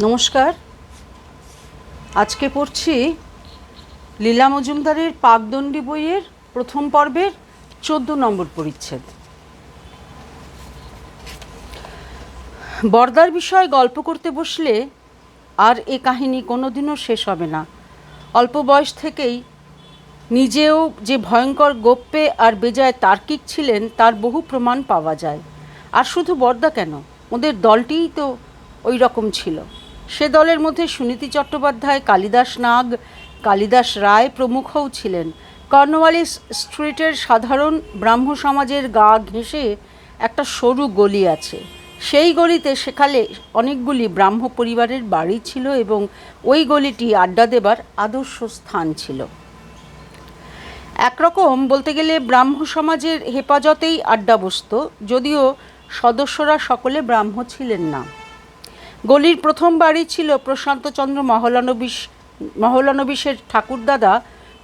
নমস্কার। আজকে পড়ছি লীলা মজুমদারের পাকদণ্ডী বইয়ের প্রথম পর্বের চোদ্দ নম্বর পরিচ্ছেদ। বর্দার বিষয়ে গল্প করতে বসলে আর এ কাহিনী কোনোদিনও শেষ হবে না। অল্প বয়স থেকেই নিজেও যে ভয়ঙ্কর গোপ্যে আর বেজায় তার্কিক ছিলেন, তার বহু প্রমাণ পাওয়া যায়। আর শুধু বর্দা কেন? ওদের দলটিই তো ওই রকম ছিল। সে দলের মধ্যে সুনীতি চট্টোপাধ্যায়, কালিদাস নাগ, কালিদাস রায় প্রমুখও ছিলেন। কর্নওয়ালিস স্ট্রিটের সাধারণ ব্রাহ্ম সমাজের গা ঘেঁষে একটা সরু গলি আছে। সেই গলিতে সেখানে অনেকগুলি ব্রাহ্ম পরিবারের বাড়ি ছিল এবং ওই গলিটি আড্ডা দেবার আদর্শ স্থান ছিল। একরকম বলতে গেলে ব্রাহ্ম সমাজের হেফাজতেই আড্ডা বসত, যদিও সদস্যরা সকলে ব্রাহ্ম ছিলেন না। গলির প্রথম বাড়ি ছিল প্রশান্তচন্দ্র মহলানবিশ মহলানবিশের ঠাকুরদাদা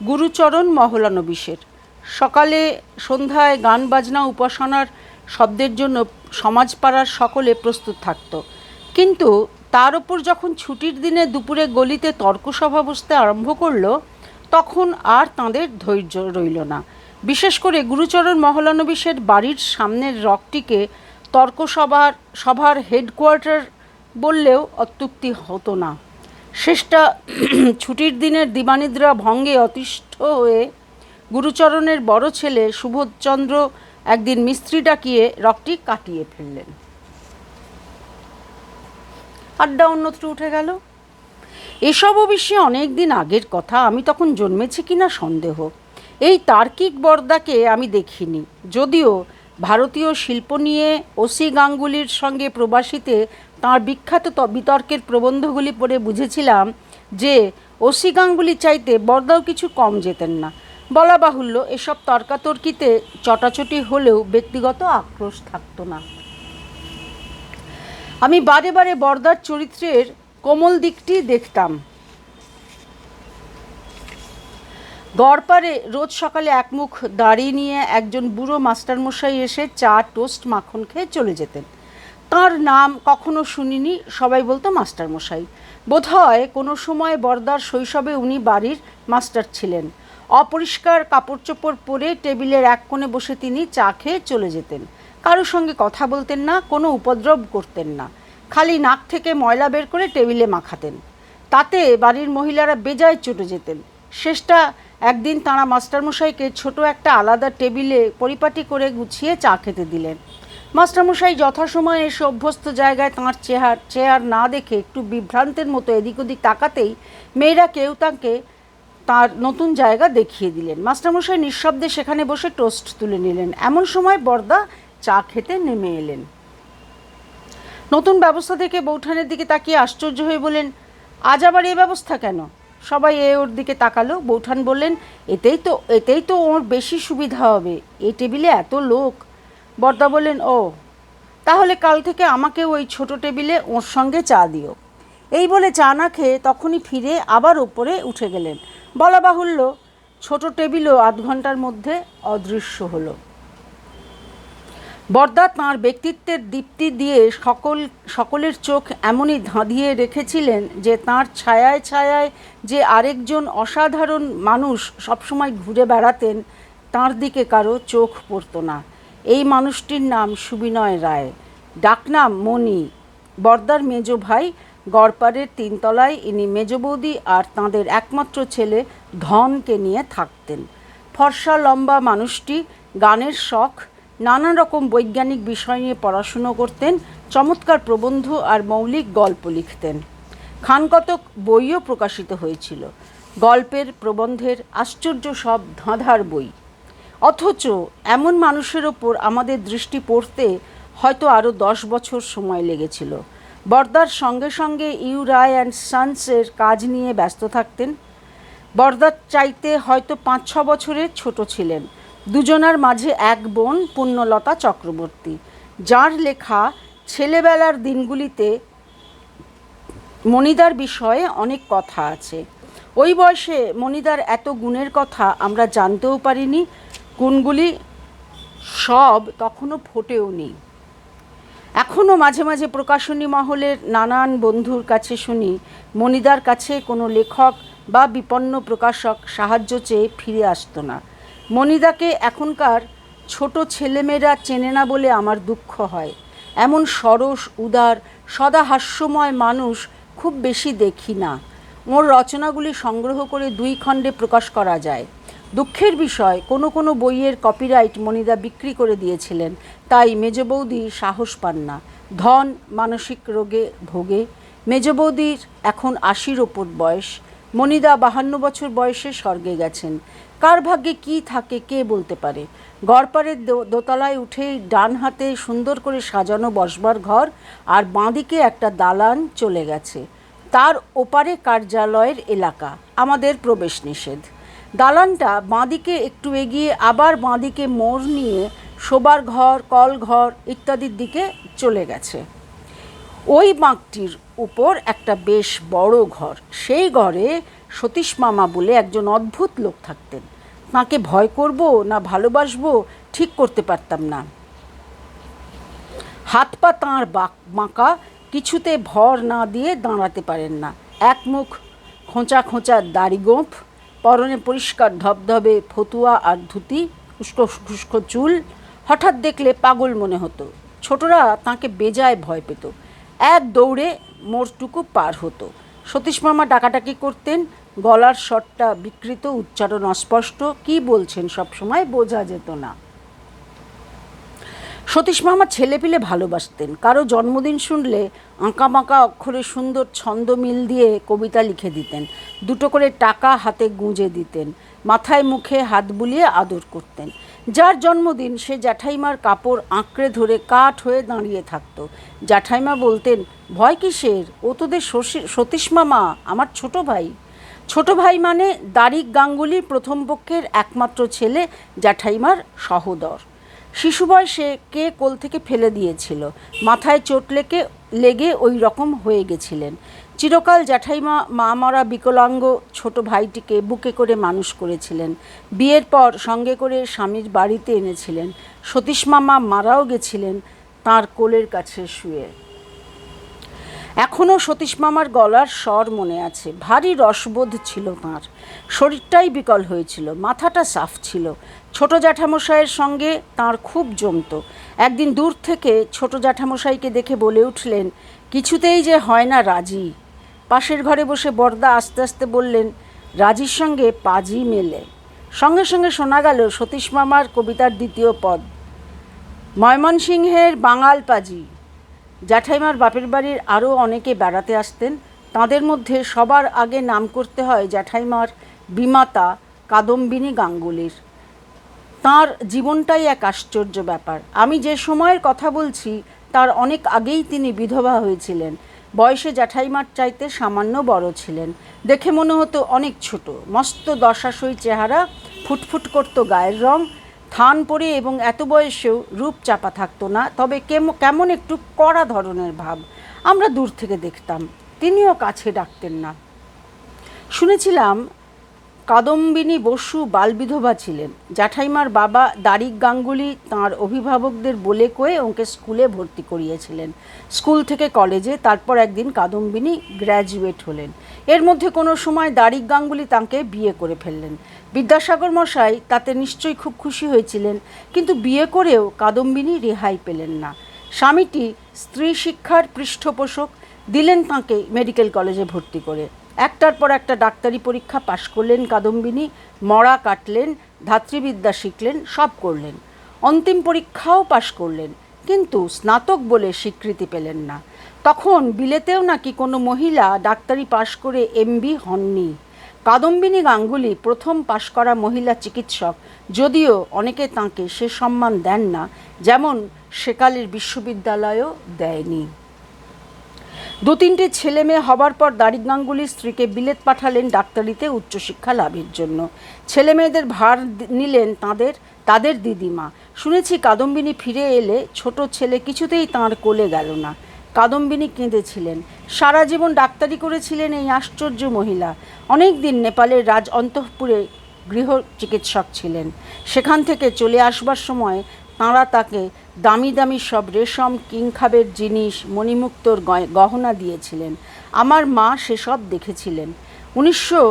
গুরুচরণ মহলানবিশের। সকালে সন্ধ্যায় গান বাজনা উপাসনার শব্দের জন্য সমাজপাড়ার সকলে প্রস্তুত থাকত। কিন্তু তার ওপর যখন ছুটির দিনে দুপুরে গলিতে তর্কসভা বসতে আরম্ভ করল, তখন আর তাঁদের ধৈর্য রইল না। বিশেষ করে গুরুচরণ মহলানবিশের বাড়ির সামনের রকটিকে তর্কসভার সভার হেডকোয়ার্টার বললেও অত্যুক্তি হতো না। শেষটা ছুটির দিনের দিবানিদ্রা ভঙ্গে অতিষ্ঠ হয়ে গুরুচরণের বড় ছেলে সুবোধচন্দ্র একদিন মিস্ত্রি ডাকিয়ে রকটি কাটিয়ে ফেললেন। আড্ডা অন্যত্র উঠে গেল। এসব অবশ্যই অনেক দিন আগের কথা, আমি তখন জন্মেছি কিনা সন্দেহ। এই তার্কিক বর্দাকে আমি দেখিনি, যদিও ভারতীয় শিল্প নিয়ে ওসি গাঙ্গুলির সঙ্গে প্রবাসীতে তাঁর বিখ্যাত বিতর্কের প্রবন্ধগুলি পড়ে বুঝেছিলাম যে ওসি গাঙ্গুলি চাইতে বর্দাও কিছু কম যেতেন না। বলা বাহুল্য, এসব তর্কাতর্কিতে চটাচটি হলেও ব্যক্তিগত আক্রোশ থাকতো না। আমি বারে বারে বর্দার চরিত্রের কোমল দিকটি দেখতাম। গড়পারে রোজ সকালে একমুখ দাড়ি নিয়ে একজন বুড়ো মাস্টারমশাই এসে চা, টোস্ট, মাখন খেয়ে চলে যেতেন। তার নাম কখনো শুনিনি, সবাই বলতো মাস্টারমশাই। বোধহয় কোনো সময় বর্দার শৈশবে উনি বাড়ির মাস্টার ছিলেন। অপরিষ্কার কাপড় চোপড় পরে টেবিলের এক কোণে বসে তিনি চা খেয়ে চলে যেতেন। কারোর সঙ্গে কথা বলতেন না, কোনো উপদ্রব করতেন না। খালি নাক থেকে ময়লা বের করে টেবিলে মাখাতেন। তাতে বাড়ির মহিলারা বেজায় চটে যেতেন। শেষটা একদিন তাঁরা মাস্টারমশাইকে ছোট একটা আলাদা টেবিলে পরিপাটি করে গুছিয়ে চা খেতে দিলেন। মাস্টারমশাই যথাসময়ে এসে অভ্যস্ত জায়গায় তাঁর চেহার, চেয়ার না দেখে একটু বিভ্রান্তের মতো এদিক ওদিক তাকাতেই মেয়েরা কেউ তাঁকে তার নতুন জায়গা দেখিয়ে দিলেন। মাস্টারমশাই নিঃশব্দে সেখানে বসে টোস্ট তুলে নিলেন। এমন সময় বর্দা চা খেতে নেমে এলেন। নতুন ব্যবস্থা থেকে বৌঠানের দিকে তাকিয়ে আশ্চর্য হয়ে বলেন আজ আবার এ ব্যবস্থা কেন? সবাই এ ওর দিকে তাকালো। বৌঠান বললেন, এতেই তো এতেই তো ওর বেশি সুবিধা হবে। এই টেবিলে এত লোক বর্দা বললেন, ও, তাহলে কাল থেকে আমাকে ওই ছোট টেবিলে ওর সঙ্গে চা দিও। এই বলে চা না খেয়ে তখনই ফিরে আবার ওপরে উঠে গেলেন। বলা বাহুল্য, ছোট টেবিলও আধ ঘণ্টার মধ্যে অদৃশ্য হলো। বর্দা তাঁর ব্যক্তিত্বের দীপ্তি দিয়ে সকল, সকলের চোখ এমনই ধাঁধিয়ে রেখেছিলেন যে তাঁর ছায়ায় ছায়ায় যে আরেকজন অসাধারণ মানুষ সবসময় ঘুরে বেড়াতেন, তাঁর দিকে কারও চোখ পড়তো না। এই মানুষটির নাম সুবিনয় রায়। ডাকনাম মণি। বর্দার মেজ ভাই গড়পাড়ের তিনতলায় ইনি মেজ বৌদি আর তাঁদের একমাত্র ছেলে ধনকে নিয়ে থাকতেন। ফর্সা লম্বা মানুষটি গানের শখ নানা রকম বৈজ্ঞানিক বিষয় নিয়ে পড়াশুনো করতেন, চমৎকার প্রবন্ধ আর মৌলিক গল্প লিখতেন। খানকতক বইও প্রকাশিত হয়েছিল। গল্পের, প্রবন্ধের আশ্চর্য সব ধাঁধার বই। অথচ এমন মানুষের ওপর আমাদের দৃষ্টি পড়তে হয়তো আরও দশ বছর সময় লেগেছিল। বর্দার সঙ্গে সঙ্গে ইউ রায় অ্যান্ড সানসের কাজ নিয়ে ব্যস্ত থাকতেন। বর্দার চাইতে হয়তো পাঁচ ছ বছরের ছোট ছিলেন। দুজনার মাঝে এক বোন পুণ্যলতা চক্রবর্তী, যার লেখা ছেলেবেলার দিনগুলিতে মণিদার বিষয়ে অনেক কথা আছে। ওই বয়সে মণিদার এত গুণের কথা আমরা জানতেও পারিনি গুণগুলি সব তখনও ফোটেও নেই। এখনও মাঝে মাঝে প্রকাশনী মহলের নানান বন্ধুর কাছে শুনি মনিদার কাছে কোনো লেখক বা বিপন্ন প্রকাশক সাহায্য চেয়ে ফিরে আসতো না। মনিদাকে এখনকার ছোট ছেলেমেয়েরা চেনে না বলে আমার দুঃখ হয়। এমন সরস, উদার, সদা হাস্যময় মানুষ খুব বেশি দেখি না। ওর রচনাগুলি সংগ্রহ করে দুই খণ্ডে প্রকাশ করা যায়। দুঃখের বিষয়, কোনো কোনো বইয়ের কপিরাইট মনিদা বিক্রি করে দিয়েছিলেন। তাই মেজ বৌদি সাহস পান না। ধন, মানসিক রোগে ভোগে। মেজ বৌদির এখন আশির ওপর বয়স। মনিদা বাহান্ন বছর বয়সে স্বর্গে গেছেন। কার ভাগ্যে কি থাকে কে বলতে পারে? গড়পাড়ের দোতলায় উঠেই ডান হাতে সুন্দর করে সাজানো বসবার ঘর আর বাঁদিকে একটা দালান চলে গেছে। তার ওপারে কার্যালয়ের এলাকা। আমাদের প্রবেশ নিষেধ। দালানটা বাঁদিকে একটু এগিয়ে আবার বাঁদিকে মোড় নিয়ে শোবার ঘর, কল ঘর ইত্যাদির দিকে চলে গেছে। ওই বাঁকটির উপর একটা বেশ বড় ঘর। সেই ঘরে সতীশ মামা বলে একজন অদ্ভুত লোক থাকতেন। তাঁকে ভয় করব না ভালোবাসবো ঠিক করতে পারতাম না। হাত পা তাঁর বাক- কিছুতে ভর না দিয়ে দাঁড়াতে পারেন না। এক মুখ খোঁচা খোঁচা দাড়ি গোঁফ পরনে পরিষ্কার ধবধবে ফতুয়া আর ধুতি উস্কো খুস্কো চুল। হঠাৎ দেখলে পাগল মনে হতো। ছোটরা তাকে বেজায় ভয় পেত। এক দৌড়ে মোড়টুকু পার হতো। সতীশ মামা ডাকাটাকি করতেন। গলার স্বরটা বিকৃত, উচ্চারণ অস্পষ্ট। কি বলছেন সবসময় বোঝা যেত না। সতীশ মামা ছেলেপিলে ভালোবাসতেন। কারও জন্মদিন শুনলে আঁকাবাঁকা অক্ষরে সুন্দর ছন্দ মিল দিয়ে কবিতা লিখে দিতেন। দুটো করে টাকা হাতে গুঁজে দিতেন। মাথায় মুখে হাত বুলিয়ে আদর করতেন। যার জন্মদিন সে জ্যাঠাইমার কাপড় আঁকড়ে ধরে কাঠ হয়ে দাঁড়িয়ে থাকতো। জ্যাঠাইমা বলতেন, ভয় কিসের? ও তোদের সতীশ মামা, আমার ছোট ভাই। ছোট ভাই মানে দারিক গাঙ্গুলির প্রথম পক্ষের একমাত্র ছেলে জ্যাঠাইমার সহোদর। শিশু বয়সে কে কোল থেকে ফেলে দিয়েছিল? মাথায় চোট লেগে লেগে ওই রকম হয়ে গেছিলেন। চিরকাল জ্যাঠাইমা মা মরা বিকলাঙ্গ ছোট ভাইটিকে বুকে করে মানুষ করেছিলেন। বিয়ের পর সঙ্গে করে স্বামীর বাড়িতে এনেছিলেন। সতীশ মামা মারাও গেছিলেন তার কোলের কাছে শুয়ে। এখনও সতীশ মামার গলার স্বর মনে আছে। ভারী রসবোধ ছিল তাঁর। শরীরটাই বিকল হয়েছিল, মাথাটা সাফ ছিল। ছোট জ্যাঠামশাইয়ের সঙ্গে তার খুব জমতো। একদিন দূর থেকে ছোট জ্যাঠামশাইকে দেখে বলে উঠলেন, কিছুতেই যে হয় না রাজি। পাশের ঘরে বসে বর্দা আস্তে আস্তে বললেন, রাজির সঙ্গে পাজি মেলে। সঙ্গে সঙ্গে শোনা গেল সতীশ মামার কবিতার দ্বিতীয় পদ, ময়মনসিংহের বাঙাল পাজি। জ্যাঠাইমার বাপের বাড়ির আরও অনেকে বেড়াতে আসতেন। তাদের মধ্যে সবার আগে নাম করতে হয় জ্যাঠাইমার বিমাতা কাদম্বিনী গাঙ্গুলির। তার জীবনটাই এক আশ্চর্য ব্যাপার। আমি যে সময়ের কথা বলছি, তার অনেক আগেই তিনি বিধবা হয়েছিলেন। বয়সে জ্যাঠাইমার চাইতে সামান্য বড় ছিলেন। দেখে মনে হতো অনেক ছোট। মস্ত দশাশই চেহারা, ফুটফুট করতো গায়ের রং থান পরে এবং এত বয়সেও রূপ চাপা থাকতো না, তবে কেম- কেমন একটু কড়া ধরনের ভাব আমরা দূর থেকে দেখতাম। তিনিও কাছে ডাকতেন না। শুনেছিলাম কাদম্বিনী বসু বালবিধবা ছিলেন। জ্যাঠাইমার বাবা দারিক গাঙ্গুলি তাঁর অভিভাবকদের বলে কয়ে ওকে স্কুলে ভর্তি করিয়েছিলেন। স্কুল থেকে কলেজে তারপর একদিন কাদম্বিনী গ্র্যাজুয়েট হলেন। এর মধ্যে কোনো সময় দারিক গাঙ্গুলি তাঁকে বিয়ে করে ফেললেন। বিদ্যাসাগর মশাই তাতে নিশ্চয়ই খুব খুশি হয়েছিলেন, কিন্তু বিয়ে করেও কাদম্বিনী রেহাই পেলেন না। স্বামীটি স্ত্রী শিক্ষার পৃষ্ঠপোষক দিলেন তাঁকে মেডিকেল কলেজে ভর্তি করে। একটার পর একটা ডাক্তারি পরীক্ষা পাশ করলেন কাদম্বিনী, মরা কাটলেন, ধাত্রীবিদ্যা শিখলেন, সব করলেন। অন্তিম পরীক্ষাও পাশ করলেন, কিন্তু স্নাতক বলে স্বীকৃতি পেলেন না। তখন বিলেতেও নাকি কোনো মহিলা ডাক্তারি পাশ করে এমবি হননি। কাদম্বিনী গাঙ্গুলি প্রথম পাশ করা মহিলা চিকিৎসক, যদিও অনেকে তাঁকে সে সম্মান দেন না, যেমন সেকালের বিশ্ববিদ্যালয়ও দেয়নি। দু তিনটে ছেলে মেয়ে হবার পর দারিক গাঙ্গুলির স্ত্রীকে বিলেত পাঠালেন ডাক্তারিতে উচ্চশিক্ষা লাভের জন্য। ছেলে মেয়েদের ভার নিলেন তাদের তাদের দিদিমা। শুনেছি কাদম্বিনী ফিরে এলে ছোট ছেলে কিছুতেই তাঁর কোলে গেল না। কাদম্বিনী কেঁদেছিলেন। সারা জীবন ডাক্তারি করেছিলেন এই আশ্চর্য মহিলা। অনেক দিন নেপালের রাজ অন্তঃপুরে গৃহ চিকিৎসক ছিলেন। সেখান থেকে চলে আসবার সময় তাঁরা তাকে দামি দামি সব রেশম কিংখাবের জিনিস, মণিমুক্তর গহনা দিয়েছিলেন। আমার মা সেসব দেখেছিলেন। উনিশশো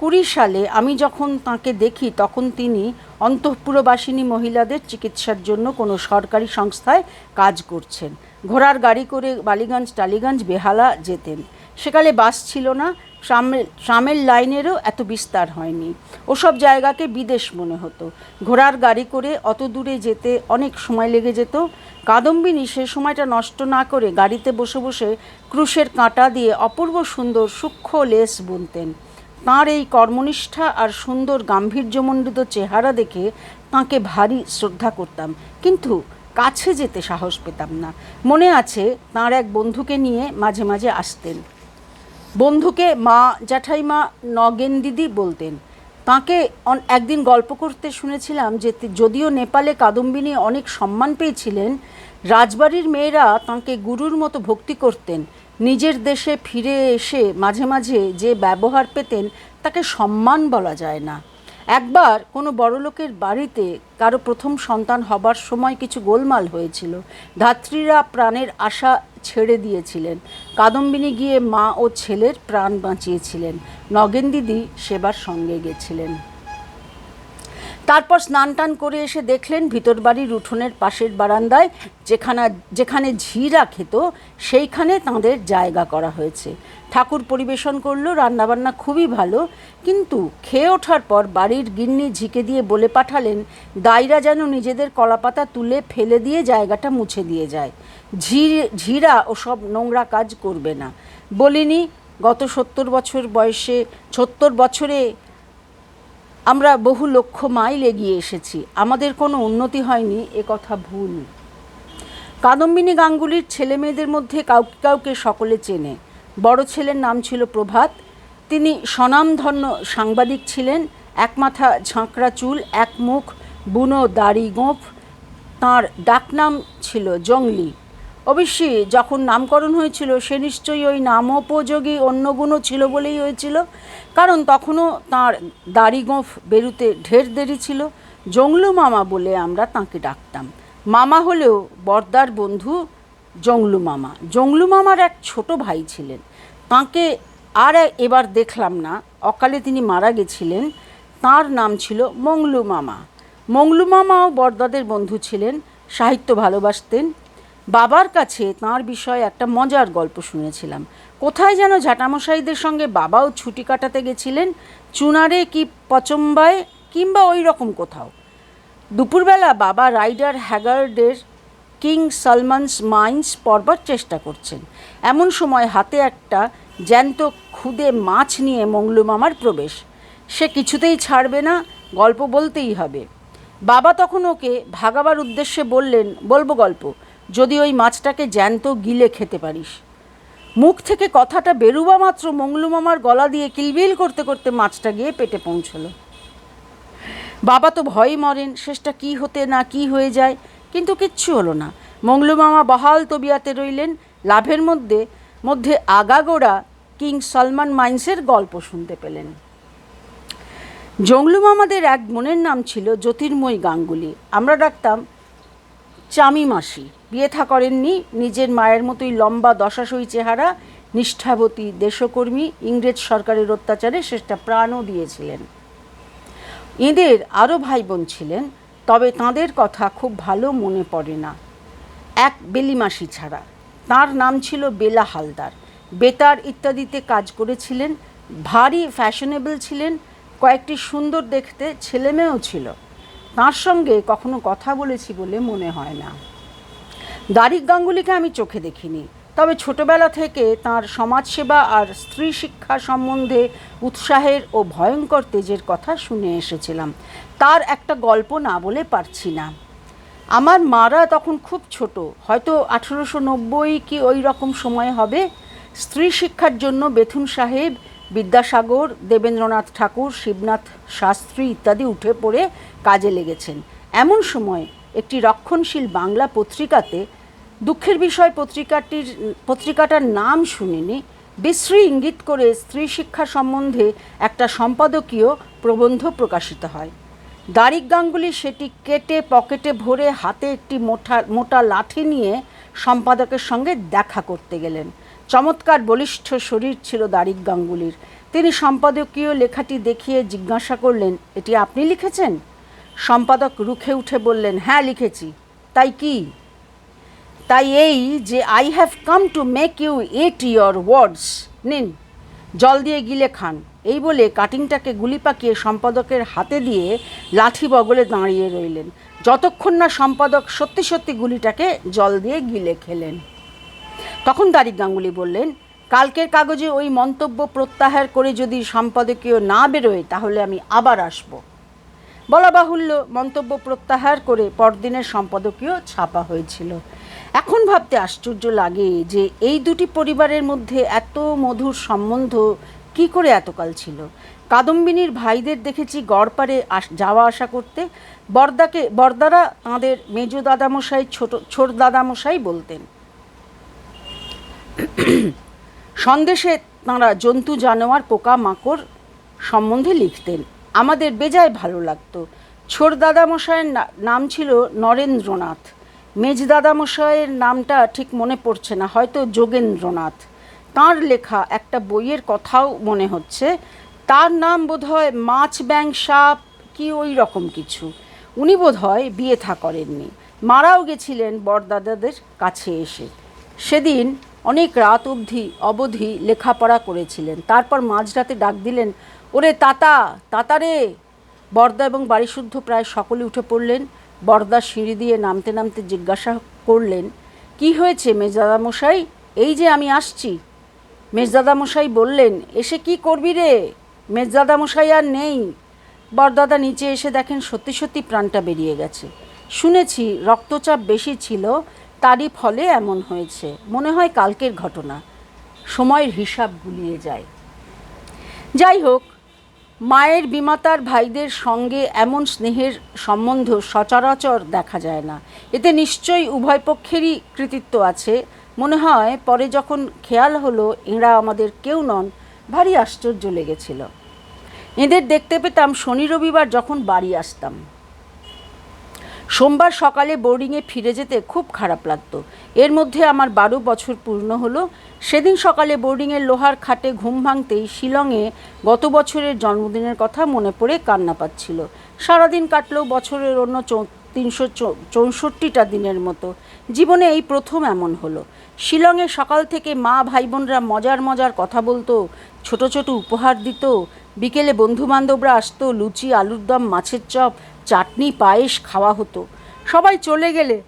কুড়ি সালে আমি যখন তাকে দেখি, তখন তিনি অন্তঃপুরবাসিনী মহিলাদের চিকিৎসার জন্য কোনো সরকারি সংস্থায় কাজ করছেন। ঘোড়ার গাড়ি করে বালিগঞ্জ টালিগঞ্জ বেহালা যেতেন। সেকালে বাস ছিল না ট্রামের ট্রামের লাইনেরও এত বিস্তার হয়নি। ওসব জায়গাকে বিদেশ মনে হতো। ঘোড়ার গাড়ি করে অত দূরে যেতে অনেক সময় লেগে যেত। কাদম্বিনী সে সময়টা নষ্ট না করে গাড়িতে বসে বসে ক্রুশের কাঁটা দিয়ে অপূর্ব সুন্দর সূক্ষ্ম লেস বুনতেন। তাঁর এই কর্মনিষ্ঠা আর সুন্দর গাম্ভীর্যমণ্ডিত চেহারা দেখে তাঁকে ভারী শ্রদ্ধা করতাম। কিন্তু কাছে যেতে সাহস পেতাম না। মনে আছে, তাঁর এক বন্ধুকে নিয়ে মাঝে মাঝে আসতেন। বন্ধুকে মা জ্যাঠাইমা নগেন দিদি বলতেন। তাঁকে একদিন গল্প করতে শুনেছিলাম যে যদিও নেপালে কাদম্বিনী অনেক সম্মান পেয়েছিলেন, রাজবাড়ির মেয়েরা তাঁকে গুরুর মতো ভক্তি করতেন। নিজের দেশে ফিরে এসে মাঝে মাঝে যে ব্যবহার পেতেন, তাকে সম্মান বলা যায় না। একবার কোনো বড়লোকের বাড়িতে কারও প্রথম সন্তান হবার সময় কিছু গোলমাল হয়েছিল। ধাত্রীরা প্রাণের আশা ছেড়ে দিয়েছিলেন। কাদম্বিনী গিয়ে মা ও ছেলের প্রাণ বাঁচিয়েছিলেন। নগেন দিদি সেবার সঙ্গে গেছিলেন। তারপর স্নান টান করে এসে দেখলেন ভিতর বাড়ির উঠোনের পাশের বারান্দায় যেখানে যেখানে ঝিরা খেত, সেইখানে তাঁদের জায়গা করা হয়েছে। ঠাকুর পরিবেশন করল, রান্নাবান্না খুবই ভালো, কিন্তু খেয়ে ওঠার পর বাড়ির গিন্নি ঝিকে দিয়ে বলে পাঠালেন, দাইরা যেন নিজেদের কলাপাতা তুলে ফেলে দিয়ে জায়গাটা মুছে দিয়ে যায়। ঝি ঝিরা ওসব নোংরা কাজ করবে না। বলিনি, গত সত্তর বছর বয়সে, সত্তর বছরে আমরা বহু লক্ষ মাইল এগিয়ে এসেছি, আমাদের কোনো উন্নতি হয়নি, এ কথা ভুল। কাদম্বিনী গাঙ্গুলির ছেলে মেয়েদের মধ্যে কাউকে কাউকে সকলে চেনে। বড় ছেলের নাম ছিল প্রভাত। তিনি স্বনামধন্য সাংবাদিক ছিলেন। এক মাথা ঝাঁকড়া চুল, এক মুখ বুনো দাড়ি গোঁফ। তাঁর ডাকনাম ছিল জংলি। অবশ্যই যখন নামকরণ হয়েছিল, সে নিশ্চয়ই ওই নামোপযোগী অন্য গুণও ছিল বলেই হয়েছিল। কারণ তখনও তাঁর দাড়ি গোঁফ বেরুতে ঢের দেরি ছিল। জংলু মামা বলে আমরা তাঁকে ডাকতাম। মামা হলেও বর্দার বন্ধু। জংলু মামা। জংলু মামার এক ছোট ভাই ছিলেন। তাঁকে আর এবার দেখলাম না। অকালে তিনি মারা গেছিলেন। তার নাম ছিল মংলু মামা। মংলু মামাও বরদাদের বন্ধু ছিলেন, সাহিত্য ভালোবাসতেন। বাবার কাছে তাঁর বিষয়ে একটা মজার গল্প শুনেছিলাম। কোথায় যেন ঝাঁটামশাইদের সঙ্গে বাবাও ছুটি কাটাতে গেছিলেন, চুনারে কি পচম্বায় কিংবা ওই রকম কোথাও। দুপুরবেলা বাবা রাইডার হ্যাগার্ডের কিং সলমনস মাইন্স পড়বার চেষ্টা করছেন। এমন সময় হাতে একটা জ্যান্ত খুদে মাছ নিয়ে মংলু মামার প্রবেশ। সে কিছুতেই ছাড়বে না, গল্প বলতেই হবে। বাবা তখন ওকে ভাগাবার উদ্দেশ্যে বললেন, বলব গল্প, যদি ওই মাছটাকে জ্যান্ত গিলে খেতে পারিস। মুখ থেকে কথাটা বেরুবা মাত্র মংলু মামার গলা দিয়ে কিলবিল করতে করতে মাছটা গিয়ে পেটে পৌঁছলো। বাবা তো ভয়ই মরেন, শেষটা কি হতে না কি হয়ে যায় কিন্তু কিচ্ছু হলো না। মংলু মামা বহাল তবিয়াতে রইলেন। লাভের মধ্যে মধ্যে আগাগোড়া কিং সলমান মাইন্সের গল্প শুনতে পেলেন। জংলু মামাদের এক বোনের নাম ছিল জ্যোতির্ময়ী গাঙ্গুলি। আমরা ডাকতাম চামি মাসি। বিয়ে থা করেননি। নিজের মায়ের মতোই লম্বা দশাশই চেহারা, নিষ্ঠাবতী দেশকর্মী, ইংরেজ সরকারের অত্যাচারে শেষটা প্রাণও দিয়েছিলেন। এঁদের আরও ভাই বোন ছিলেন তবে তাঁদের কথা খুব ভালো মনে পড়ে না। এক বেলিমাসি ছাড়া। তার নাম ছিল বেলা হালদার। বেতার ইত্যাদিতে কাজ করেছিলেন, ভারী ফ্যাশনেবল ছিলেন, কয়েকটি সুন্দর দেখতে ছেলেমেয়েও ছিল। তার সঙ্গে কখনো কথা বলেছি বলে মনে হয় না। দারিক গাঙ্গুলিকে আমি চোখে দেখিনি। তবে ছোটবেলা থেকে তার সমাজসেবা আর স্ত্রী শিক্ষা সম্বন্ধে উৎসাহের ও ভয়ঙ্কর তেজের কথা শুনে এসেছিলাম। তার একটা গল্প না বলে পারছি না। আমার মারা তখন খুব ছোট, হয়তো আঠেরোশো নব্বই কি ওই রকম সময় হবে। স্ত্রী শিক্ষার জন্য বেথুন সাহেব, বিদ্যাসাগর, দেবেন্দ্রনাথ ঠাকুর, শিবনাথ শাস্ত্রী ইত্যাদি উঠে পড়ে কাজে লেগেছেন। এমন সময় একটি রক্ষণশীল বাংলা পত্রিকাতে দুঃখের বিষয়, পত্রিকাটির, পত্রিকাটার নাম শুনিনি। বিশ্রী ইঙ্গিত করে স্ত্রী শিক্ষা সম্বন্ধে একটা সম্পাদকীয় প্রবন্ধ প্রকাশিত হয়। দারিক গাঙ্গুলি সেটি কেটে পকেটে ভরে হাতে একটি মোটা মোটা লাঠি নিয়ে সম্পাদকের সঙ্গে দেখা করতে গেলেন। চমৎকার বলিষ্ঠ শরীর ছিল দারিক গাঙ্গুলির। তিনি সম্পাদকীয় লেখাটি দেখিয়ে জিজ্ঞাসা করলেন, এটি আপনি লিখেছেন? সম্পাদক রুখে উঠে বললেন হ্যাঁ লিখেছি। তাই কি? তাই এই যে I have come to make you eat your words নিন, জল দিয়ে গিলে খান। এই বলে কাটিংটাকে গুলি পাকিয়ে সম্পাদকের হাতে দিয়ে লাঠি বগলে দাঁড়িয়ে রইলেন। যতক্ষণ না সম্পাদক সত্যি সত্যি গুলিটাকে জল দিয়ে গিলে খেলেন। তখন দারিক গাঙ্গুলি বললেন, কালকের কাগজে ওই মন্তব্য প্রত্যাহার করে যদি সম্পাদকীয় না বেরোয়, তাহলে আমি আবার আসব। বলা বাহুল্য মন্তব্য প্রত্যাহার করে পরদিনের সম্পাদকীয় ছাপা হয়েছিল। এখন ভাবতে আশ্চর্য লাগে যে এই দুটি পরিবারের মধ্যে এত মধুর সম্বন্ধ কি করে এতকাল ছিল? কাদম্বিনীর ভাইদের দেখেছি গড়পাড়ে আস, যাওয়া আসা করতে। বর্দাকে, বর্দারা তাঁদের মেজ দাদামশাই, ছোট ছোট দাদামশাই বলতেন। সন্দেশে তাঁরা জন্তু, জানোয়ার, পোকা, মাকড় সম্বন্ধে লিখতেন। আমাদের বেজায় ভালো লাগতো। ছোট দাদামশাইয়ের নাম ছিল নরেন্দ্রনাথ। মেজ দাদামশাইয়ের নামটা ঠিক মনে পড়ছে না, হয়তো যোগেন্দ্রনাথ। তাঁর লেখা একটা বইয়ের কথাও মনে হচ্ছে। তার নাম বোধহয় মাছ ব্যাং সাপ কি ওই রকম কিছু। উনি বোধহয় বিয়ে থা করেননি। মারাও গেছিলেন বরদাদাদের কাছে এসে। সেদিন অনেক রাত অবধি অবধি লেখাপড়া করেছিলেন। তারপর মাঝরাতে ডাক দিলেন, ওরে তাতা তাতা রে! বর্দা এবং বাড়িশুদ্ধ প্রায় সকলে উঠে পড়লেন। বর্দা সিঁড়ি দিয়ে নামতে নামতে জিজ্ঞাসা করলেন, কি হয়েছে মেজদাদামশাই? এই যে আমি আসছি। মেজদাদামশাই বললেন, এসে কি করবি রে? মেজদাদামশাই আর নেই। বরদাদা নিচে এসে দেখেন সত্যি সত্যি প্রাণটা বেরিয়ে গেছে। শুনেছি, রক্তচাপ বেশি ছিল, তারই ফলে এমন হয়েছে। মনে হয় কালকের ঘটনা। সময়ের হিসাব গুলিয়ে যায়। যাই হোক মায়ের বিমাতার ভাইদের সঙ্গে এমন স্নেহের সম্বন্ধ সচরাচর দেখা যায় না। এতে নিশ্চয়ই উভয় পক্ষেরই কৃতিত্ব আছে। মনে হয়, পরে যখন খেয়াল হলো, এঁরা আমাদের কেউ নন, ভারী আশ্চর্য লেগেছিল। এঁদের দেখতে পেতাম শনি রবিবার যখন বাড়ি আসতাম। সোমবার সকালে বোর্ডিংয়ে ফিরে যেতে খুব খারাপ লাগতো। এর মধ্যে আমার বারো বছর পূর্ণ হলো। সেদিন সকালে বোর্ডিংয়ের লোহার খাটে ঘুম ভাঙতেই শিলংয়ে গত বছরের জন্মদিনের কথা মনে পড়ে কান্না পাচ্ছিল। সারাদিন কাটলেও বছরের অন্য তিনশো চৌষট্টিটা দিনের মতো। জীবনে এই প্রথম এমন হলো। শিলংয়ে সকাল থেকে মা ভাই বোনরা মজার মজার কথা বলতো, ছোট ছোট উপহার দিত বিকেলে বন্ধু বান্ধবরা আসতো, লুচি, আলুর দম, মাছের চপ, চাটনি, পায়েস খাওয়া হতো। সবাই চলে গেলে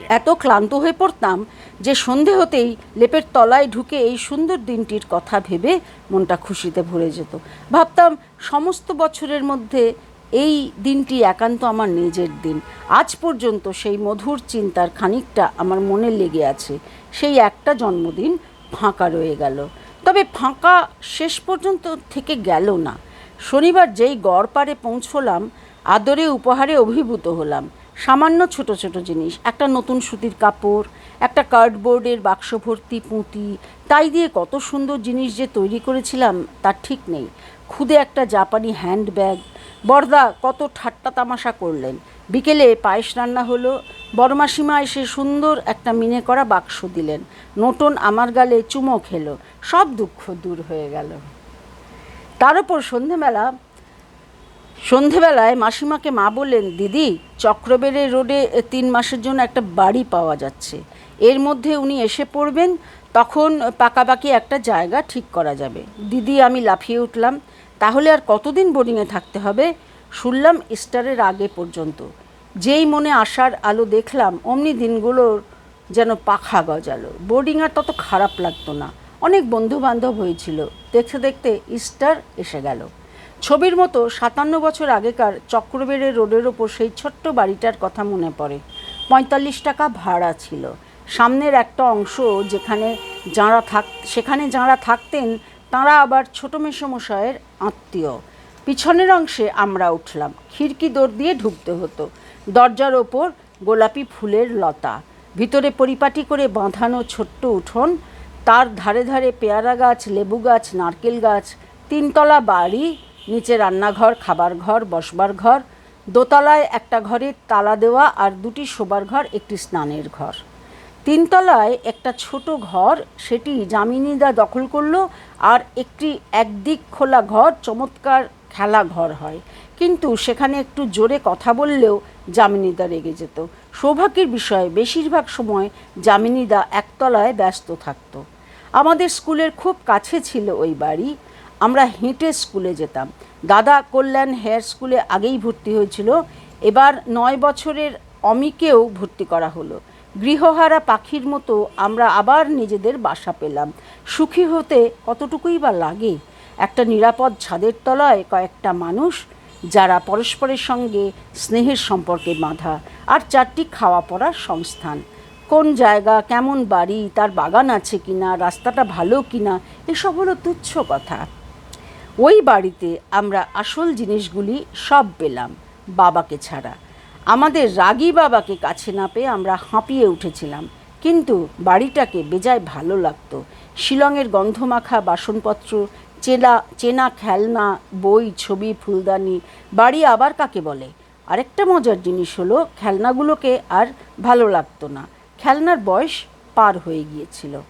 এত ক্লান্ত হয়ে পড়তাম যে সন্ধে হতেই লেপের তলায় ঢুকে এই সুন্দর দিনটির কথা ভেবে মনটা খুশিতে ভরে যেত। ভাবতাম সমস্ত বছরের মধ্যে এই দিনটি একান্ত আমার নিজের দিন। আজ পর্যন্ত সেই মধুর চিন্তার খানিকটা আমার মনে লেগে আছে। সেই একটা জন্মদিন ফাঁকা রয়ে গেল। তবে ফাঁকা শেষ পর্যন্ত থেকে গেল না। শনিবার যেই গড়পাড়ে পৌঁছলাম, আদরে উপহারে অভিভূত হলাম। সামান্য ছোট ছোট জিনিস, একটা নতুন সুতির কাপড়, একটা কার্ডবোর্ডের বাক্স ভর্তি পুঁতি, তাই দিয়ে কত সুন্দর জিনিস যে তৈরি করেছিলাম তার ঠিক নেই। খুদে একটা জাপানি হ্যান্ডব্যাগ। বর্দা, কত ঠাট্টা তামাশা করলেন। বিকেলে পায়েস রান্না হলো। বড়মাসিমা এসে সুন্দর একটা মিনে করা বাক্স দিলেন। নটন আমার গালে চুমো খেলো। সব দুঃখ দূর হয়ে গেল। তার উপর সন্ধেবেলা, সন্ধেবেলায় মাসিমাকে মা বললেন, দিদি চক্রবেড়ে রোডে তিন মাসের জন্য একটা বাড়ি পাওয়া যাচ্ছে। এর মধ্যে উনি এসে পড়বেন, তখন পাকাপাকি একটা জায়গা ঠিক করা যাবে। দিদি, আমি লাফিয়ে উঠলাম। তাহলে আর কতদিন বোর্ডিংয়ে থাকতে হবে? শুনলাম ইস্টারের আগে পর্যন্ত। যেই মনে আসার আলো দেখলাম, অমনি দিনগুলোর যেন পাখা গজালো। বোর্ডিং আর তত খারাপ লাগতো না। অনেক বন্ধু বান্ধব হয়েছিল। দেখতে দেখতে ইস্টার এসে গেল। ছবির মতো সাতান্ন বছর আগেকার চক্রবেড়ে রোডের ওপর সেই ছোট্ট বাড়িটার কথা মনে পড়ে। পঁয়তাল্লিশ টাকা ভাড়া ছিল। সামনের একটা অংশ যেখানে যাঁরা থাক, সেখানে যাঁরা থাকতেন, তাঁরা আবার ছোটো মেসমশায়ের আত্মীয়। পিছনের অংশে আমরা উঠলাম। খিড়কি দৌড় দিয়ে ঢুকতে হতো। দরজার ওপর গোলাপি ফুলের লতা। ভিতরে পরিপাটি করে বাঁধানো ছোট্ট উঠোন, তার ধারে ধারে পেয়ারা গাছ, লেবু গাছ, নারকেল গাছ, তিনতলা বাড়ি, নিচে রান্নাঘর, খাবার ঘর, বসবার ঘর, দোতলায় একটা ঘরে তালা দেওয়া আর দুটি শোবার ঘর, একটি স্নানের ঘর। তিনতলায় একটা ছোট ঘর, সেটি যামিনীদা দখল করল আর একটি একদিক খোলা ঘর, চমৎকার খেলা ঘর হয়। কিন্তু সেখানে একটু জোরে কথা বললেও যামিনীদা রেগে যেত। সৌভাগ্যের বিষয়ে বেশিরভাগ সময় যামিনীদা একতলায় ব্যস্ত থাকত। আমাদের স্কুলের খুব কাছে ছিল ওই বাড়ি। আমরা হেঁটে স্কুলে যেতাম। দাদা কল্যাণ হেয়ার স্কুলে আগেই ভর্তি হয়েছিল। এবার নয় বছরের অমিকেও ভর্তি করা হলো। গৃহহারা পাখির মতো আমরা আবার নিজেদের বাসা পেলাম। সুখী হতে কতটুকুই বা লাগে? একটা নিরাপদ ছাদের তলায় কয়েকটা মানুষ, যারা পরস্পরের সঙ্গে স্নেহের সম্পর্কে বাঁধা আর চারটি খাওয়া পড়ার সংস্থান। কোন জায়গা, কেমন বাড়ি, তার বাগান আছে কিনা, রাস্তাটা ভালো কিনা, এসব হলো তুচ্ছ কথা। ওই বাড়িতে আমরা আসল জিনিসগুলি সব পেলাম, বাবাকে ছাড়া। আমাদের রাগী বাবাকে কাছে না পেয়ে আমরা হাঁপিয়ে উঠেছিলাম, কিন্তু বাড়িটাকে বেজায় ভালো লাগতো। শিলংয়ের গন্ধমাখা বাসনপত্র চেনা চেনা খেলনা, বই, ছবি, ফুলদানি, বাড়ি আবার কাকে বলে? আরেকটা মজার জিনিস হলো, খেলনাগুলোকে আর ভালো লাগতো না। খেলনার বয়স পার হয়ে গিয়েছিল।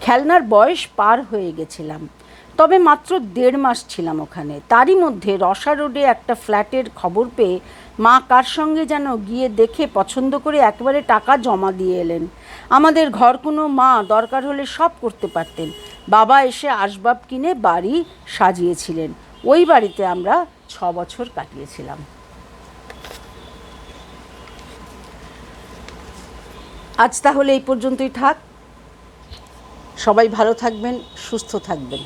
খেলনার বয়স পার হয়ে গেছিলাম। তবে মাত্র দেড় মাস ছিলাম ওখানে। তারই মধ্যে রসা রোডে একটা ফ্ল্যাটের খবর পেয়ে মা কার সঙ্গে যেন গিয়ে দেখে পছন্দ করে একবারে টাকা জমা দিয়ে এলেন। আমাদের ঘর কোনো মা দরকার হলে সব করতে পারতেন। বাবা এসে আসবাব কিনে বাড়ি সাজিয়েছিলেন। ওই বাড়িতে আমরা ছ বছর কাটিয়েছিলাম। আজ তাহলে এই পর্যন্তই থাক। সবাই ভালো থাকবেন, সুস্থ থাকবেন।